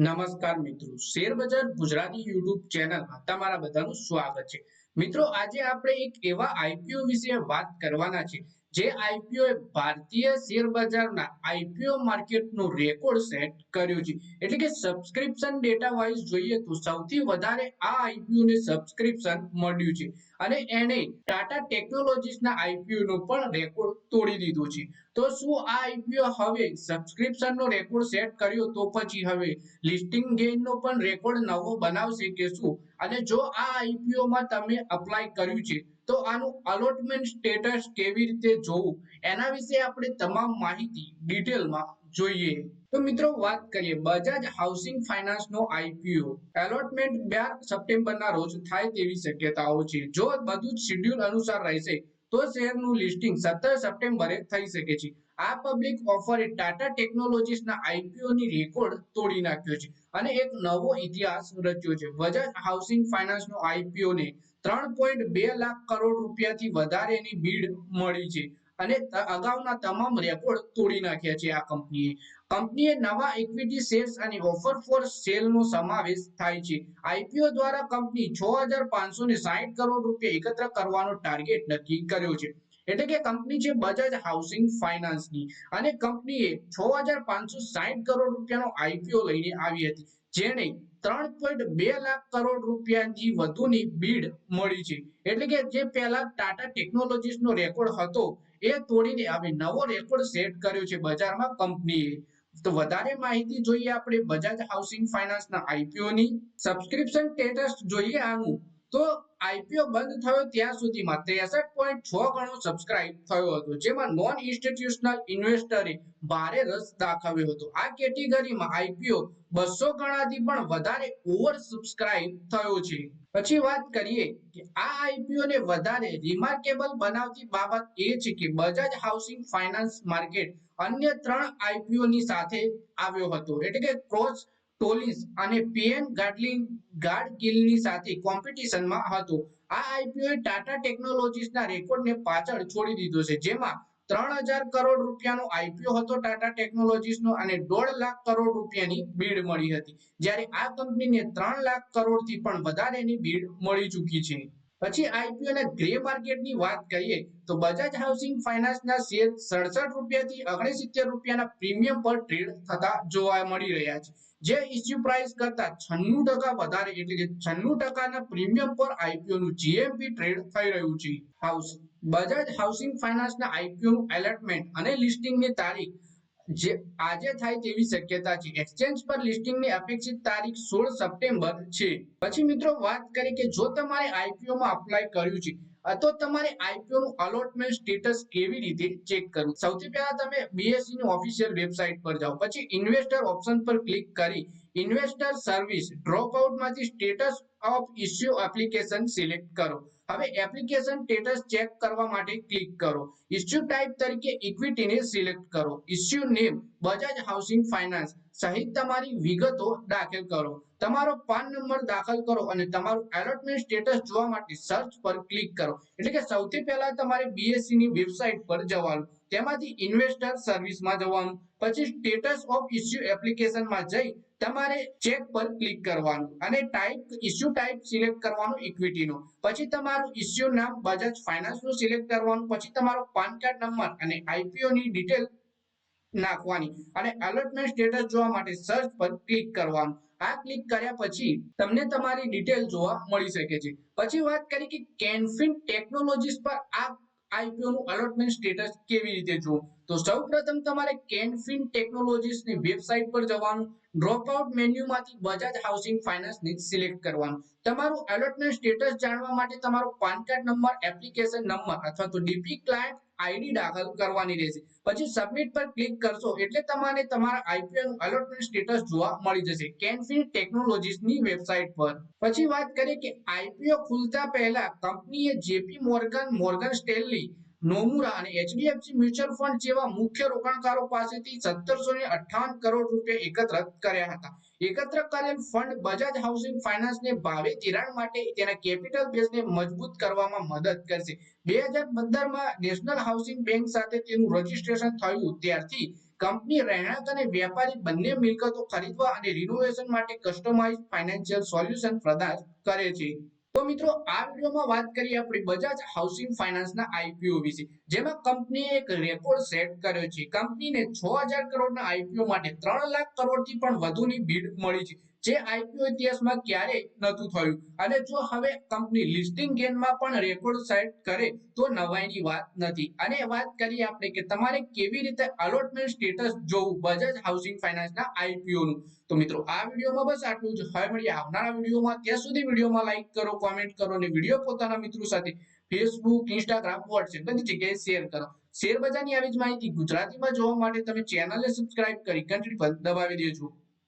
નમસ્કાર મિત્રો. શેર બજાર ગુજરાતી યુટ્યુબ ચેનલમાં તમારા બધાનું સ્વાગત છે. મિત્રો, આજે આપણે એક એવા આઈપીઓ વિશે વાત કરવાના છે જે આઈપીઓ એ ભારતીય શેર બજારના આઈપીઓ માર્કેટનો રેકોર્ડ સેટ કર્યો છે. એટલે કે સબસ્ક્રિપ્શન ડેટા વાઇઝ જોઈએ તો સૌથી વધારે આ આઈપીઓ ને સબસ્ક્રિપ્શન મળ્યું છે. અને એને ટાટા ટેકનોલોજીસના આઈપીઓ નો પણ રેકોર્ડ તોડી દીધો છે. તો શું આ આઈપીઓ હવે સબસ્ક્રિપ્શન નો રેકોર્ડ સેટ કર્યો તો પછી હવે લિસ્ટિંગ ગેઇન નો પણ રેકોર્ડ નવો બનાવશે કે શું? અને જો આ આઈપીઓ માં તમે અપ્લાય કર્યું છે તો આનું અલોટમેન્ટ સ્ટેટસ કેવી રીતે જોવું? એના વિશે આપણે તમામ માહિતી ડિટેલમાં જોઈએ. તો મિત્રો વાત કરીએ બજાજ હાઉસિંગ ફાઇનાન્સ નો આઈપીઓ એલોટમેન્ટ 12 સપ્ટેમ્બરના રોજ થાય તેવી શક્યતાઓ છે. જો બધું જ શેડ્યુલ અનુસાર રહેશે, તો શેરનું લિસ્ટિંગ 17 સપ્ટેમ્બરે થઈ શકે છે. આ પબ્લિક ઓફરે ટાટા ટેકનોલોજીસના આઈપીઓ ની રેકોર્ડ તોડી નાખ્યો છે. અને એક નવો ઇતિહાસ રચ્યો છે. બજાજ હાઉસિંગ ફાઇનાન્સ નો આઈપીઓ ને 3.2 લાખ કરોડ રૂપિયાથી વધારેની બીડ મળી છે. અને અગાઉના તમામ રેકોર્ડ તોડી નાખ્યા છે આ કંપનીએ. કંપનીએ નવા ઇક્વિટી શેર્સ અને ઓફર ફોર સેલનો સમાવેશ થાય છે. આઈપીઓ દ્વારા કંપની 6560 કરોડ રૂપિયા એકત્ર કરવાનો ટાર્ગેટ નક્કી કર્યો છે. એટલે કે કંપની છે બજાજ હાઉસિંગ ફાઇનાન્સની. અને કંપનીએ 6560 કરોડ રૂપિયાનો આઈપીઓ લઈને આવી હતી. જેને 3.2 લાખ કરોડ રૂપિયાથી વધુની બીડ મળી છે. એટલે કે જે પહેલા ટાટા ટેકનોલોજીસ નો રેકોર્ડ હતો, એ તોડીને હવે નવો રેકોર્ડ સેટ કર્યો છે બજારમાં કંપનીએ. તો વધારે માહિતી જોઈએ આપણે બજાજ હાઉસિંગ ફાઇનાન્સના આઈપીઓ ની. સબસ્ક્રિપ્શન સ્ટેટસ જોઈએ આનું. તો આઈપીઓ બંધ થયો ત્યાં સુધીમાં 63.6 ગણો સબસ્ક્રાઇબ થયો હતો, જેમાં નોન ઇન્સ્ટિટ્યુશનલ ઇન્વેસ્ટરે ભારે રસ દાખવ્યો હતો. આ કેટેગરીમાં આઈપીઓ બસો ગણાથી પણ વધારે ઓવર સબસ્ક્રાઇબ થયો છે. પછી વાત કરીએ કે આ આઈપીઓ ને વધારે રિમાર્કેબલ બનાવતી બાબત એ છે કે બજાજ હાઉસિંગ ફાઇનાન્સ માર્કેટ અન્ય ત્રણ આઈપીઓ ની સાથે આવ્યો હતો. એટલે કે ક્રોસ ટોલિન્સ અને પીએન ગાર્ડલિંગ ગાર્ડ ગિલની સાથે કોમ્પિટિશનમાં હતો. આ આઈપીઓએ ટાટા ટેકનોલોજીસના રેકોર્ડને પાછળ છોડી દીધો છે, જેમાં ત્રણ હજાર કરોડ રૂપિયાનો આઈપીઓ હતો ટાટા ટેકનોલોજીસનો અને દોઢ લાખ કરોડ રૂપિયાની બીડ મળી હતી. જ્યારે આ કંપનીને ત્રણ લાખ કરોડથી પણ વધારેની બીડ મળી ચૂકી છે. પછી આઈપીઓ ના ગ્રે માર્કેટની વાત કરીએ, તો બજાજ હાઉસિંગ ફાઇનાન્સના શેર સડસઠ રૂપિયાથી ઓગણસિત્તેર રૂપિયાના પ્રીમિયમ પર ટ્રેડ થતા જોવા મળી રહ્યા છે. જે ઇશ્યુ પ્રાઇસ કરતા છન્નું ટકા વધારે, એટલે કે છન્નું ટકાના પ્રીમિયમ પર આઈપીઓ નું જીએમપી ટ્રેડ થઈ રહ્યું છે. હાઉસ બજાજ હાઉસિંગ ફાઇનાન્સના આઈપીઓ નું એલર્ટમેન્ટ અને લિસ્ટિંગની તારીખ જે આજે થાય તેવી શક્યતા છે. એક્સચેન્જ પર લિસ્ટિંગની અપેક્ષિત તારીખ સોળ સપ્ટેમ્બર છે. પછી મિત્રો વાત કરી કે જો તમારે આઈપીઓ માં અપ્લાય કર્યું છે તો તમારે આઈપીઓ નું અલોટમેન્ટ સ્ટેટસ કેવી રીતે ચેક કરવું? સૌથી પહેલા તમે બીએસસી ની ઓફિશિયલ વેબસાઇટ પર જાઓ, પછી ઇન્વેસ્ટર ઓપ્શન પર ક્લિક કરી investor service drop આઉટમાંથી status of issue application select કરો. હવે એપ્લિકેશન સ્ટેટસ ચેક કરવા માટે ક્લિક કરો. ઇસ્યુ ટાઈપ તરીકે ઇક્વિટીને સિલેક્ટ કરો. Issue name Bajaj housing finance સહિત તમારી વિગતો દાખલ કરો. તમારો પાન નંબર દાખલ કરો અને તમારું એલોટમેન્ટ સ્ટેટસ જોવા માટે સર્ચ પર ક્લિક કરો. એટલે કે સૌથી પહેલા તમારે બીએસસી ની વેબસાઇટ પર જવાનું. તેમાંથી ઇન્વેસ્ટર સર્વિસમાં જવાનું. પછી સ્ટેટસ ઓફ ઇસ્યુ એપ્લિકેશનમાં જઈ તમારે ચેક પર ક્લિક કરવાનું અને ટાઈપ ઇસ્યુ ટાઈપ સિલેક્ટ કરવાનું ઇક્વિટીનો પછી તમારું ઇસ્યુ નામ બજાજ ફાઇનાન્સનું સિલેક્ટ કરવાનું, પછી તમારો પાન કાર્ડ નંબર અને આઈપીઓની ડિટેલ નાખવાની અને એલર્ટમેન્ટ સ્ટેટસ જોવા માટે સર્ચ પર ક્લિક કરવાનું. આ ક્લિક કર્યા પછી તમને તમારી ડિટેલ જોવા મળી શકે છે. પછી વાત કરી કે કેનફિન ટેકનોલોજીસ પર આ આઈપીઓ નું અલોટમેન્ટ સ્ટેટસ કેવી રીતે જોવું તો સૌપ્રથમ તમારે કેનફિન ટેકનોલોજીસની વેબસાઇટ પર જવાનું ડ્રોપ આઉટ મેન્યુમાંથી બજાજ હાઉસિંગ ફાઇનાન્સ ને સિલેક્ટ કરવાનું. તમારું એલોટમેન્ટ સ્ટેટસ જાણવા માટે તમારો PAN card number, application number અથવા તો ડીપી ક્લાયન્ટ આઈડી દાખલ કરવાની રહેશે. પછી સબમિટ પર ક્લિક કરશો એટલે તમારે તમારા આઈપીઓ નું અલોટમેન્ટ સ્ટેટસ જોવા મળી જશે. કેનફિન ટેકનોલોજીસની વેબસાઇટ પર. પછી વાત કરીએ કે આઈપીઓ ખુલતા પહેલા કંપનીએ JP Morgan Morgan Stanley Nomura અને એચડીએફસી મ્યુચ્યુઅલ ફંડ જેવા મુખ્ય રોકાણકારો પાસેથી સત્તરસો ને અઠાવન કરોડ રૂપિયા એકત્ર કર્યા હતા. એકત્ર કરેલ ફંડ બજાજ હાઉસિંગ ફાઇનાન્સને ભાવે ધિરાણ માટે તેના કેપિટલ બેઝને મજબૂત કરવામાં મદદ કરશે. બે હજાર પંદરમાં નેશનલ હાઉસિંગ બેંક સાથે તેનું રજીસ્ટ્રેશન થયું. ત્યારથી કંપની રહેણાંક અને વેપારી બંને મિલકતો ખરીદવા અને રિનોવેશન માટે કસ્ટમાઇઝ ફાઇનાન્શિયલ સોલ્યુશન પ્રદાન કરે છે. તો મિત્રો, આ વિડીયોમાં વાત કરીએ આપણે બજાજ હાઉસિંગ ફાઇનાન્સના આઈપીઓ વિશે. જેમાં કંપનીએ એક રેકોર્ડ સેટ કર્યો છે. કંપનીને છ હજાર કરોડના આઈપીઓ માટે ત્રણ લાખ કરોડથી પણ વધુની બીડ મળી છે. જે આઈપીઓ ઇતિહાસમાં ક્યારેય નહોતું થયું. અને જો હવે કંપની લિસ્ટિંગ ગેનમાં પણ રેકોર્ડ સેટ કરે, તો નવાઈની વાત નથી. અને વાત કરીએ આપણે કે તમારે કેવી રીતે અલોટમેન્ટ સ્ટેટસ જોવું બજાજ હાઉસિંગ ફાઇનાન્સના આઈપીઓ નું તો મિત્રો, આ વિડીયોમાં બસ આટલું જ. હવે મળીએ આવનારા વિડીયોમાં. ત્યાં સુધી વિડીયોમાં લાઈક કરો કોમેન્ટ કરો અને વીડિયો પોતાના મિત્રો સાથે ફેસબુક ઇન્સ્ટાગ્રામ વોટ્સએપ બધી જગ્યાએ શેર કરો. શેર બજારની આવી જ માહિતી ગુજરાતીમાં જોવા માટે તમે ચેનલને સબસ્ક્રાઇબ કરી ઘંટડી પર દબાવી દેજો.